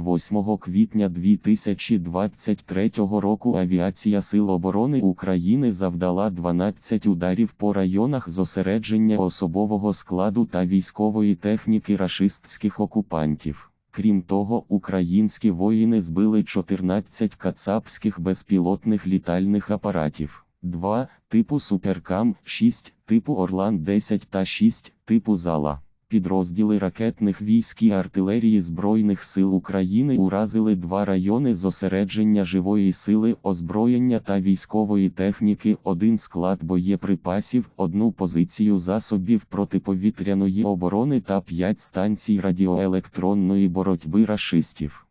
8 квітня 2023 року Авіація Сил оборони України завдала 12 ударів по районах зосередження особового складу та військової техніки рашистських окупантів. Крім того, українські воїни збили 14 кацапських безпілотних літальних апаратів. 2 типу Суперкам, 6 типу Орлан 10 та 6 типу Зала. Підрозділи ракетних військ і артилерії Збройних сил України уразили два райони зосередження живої сили, озброєння та військової техніки, один склад боєприпасів, одну позицію засобів протиповітряної оборони та п'ять станцій радіоелектронної боротьби рашистів.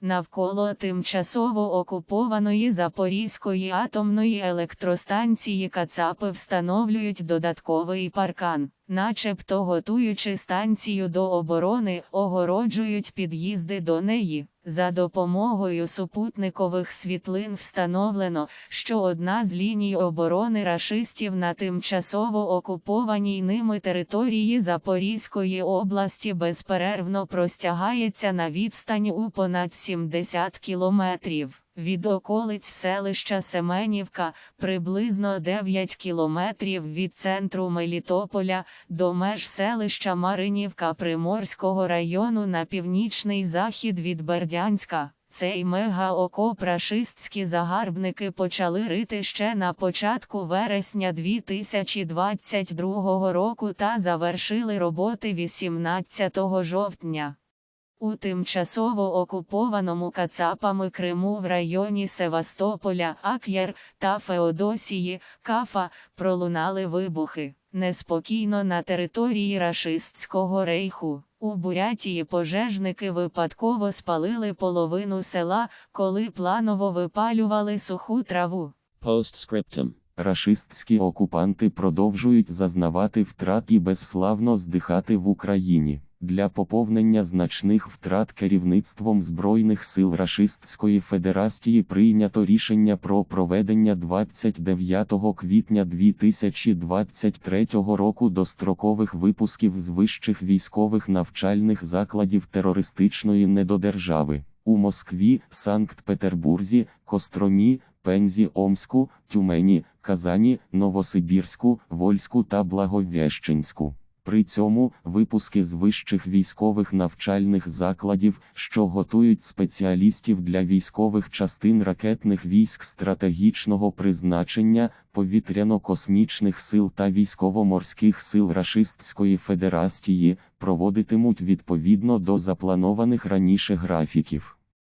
Навколо тимчасово окупованої Запорізької атомної електростанції Кацапи встановлюють додатковий паркан, начебто готуючи станцію до оборони, огороджують під'їзди до неї. За допомогою супутникових світлин встановлено, що одна з ліній оборони рашистів на тимчасово окупованій ними території Запорізької області безперервно простягається на відстань у понад 70 кілометрів. Від околиць селища Семенівка приблизно 9 кілометрів від центру Мелітополя до меж селища Маринівка Приморського району на північний захід від Бердянська. Цей мегаокоп рашистські загарбники почали рити ще на початку вересня 2022 року та завершили роботи 18 жовтня. У тимчасово окупованому Кацапами Криму в районі Севастополя, Ак'єр та Феодосії, Кафа, пролунали вибухи. Неспокійно на території рашистського рейху. У Бурятії пожежники випадково спалили половину села, коли планово випалювали суху траву. Postscriptum. Рашистські окупанти продовжують зазнавати втрат і безславно здихати в Україні. Для поповнення значних втрат керівництвом Збройних сил Рашистської Федерації прийнято рішення про проведення 29 квітня 2023 року дострокових випусків з вищих військових навчальних закладів терористичної недодержави у Москві, Санкт-Петербурзі, Костромі, Пензі, Омську, Тюмені, Казані, Новосибірську, Вольську та Благовіщенську. При цьому випуски з вищих військових навчальних закладів, що готують спеціалістів для військових частин ракетних військ стратегічного призначення, повітряно-космічних сил та військово-морських сил Рашистської Федерації, проводитимуть відповідно до запланованих раніше графіків.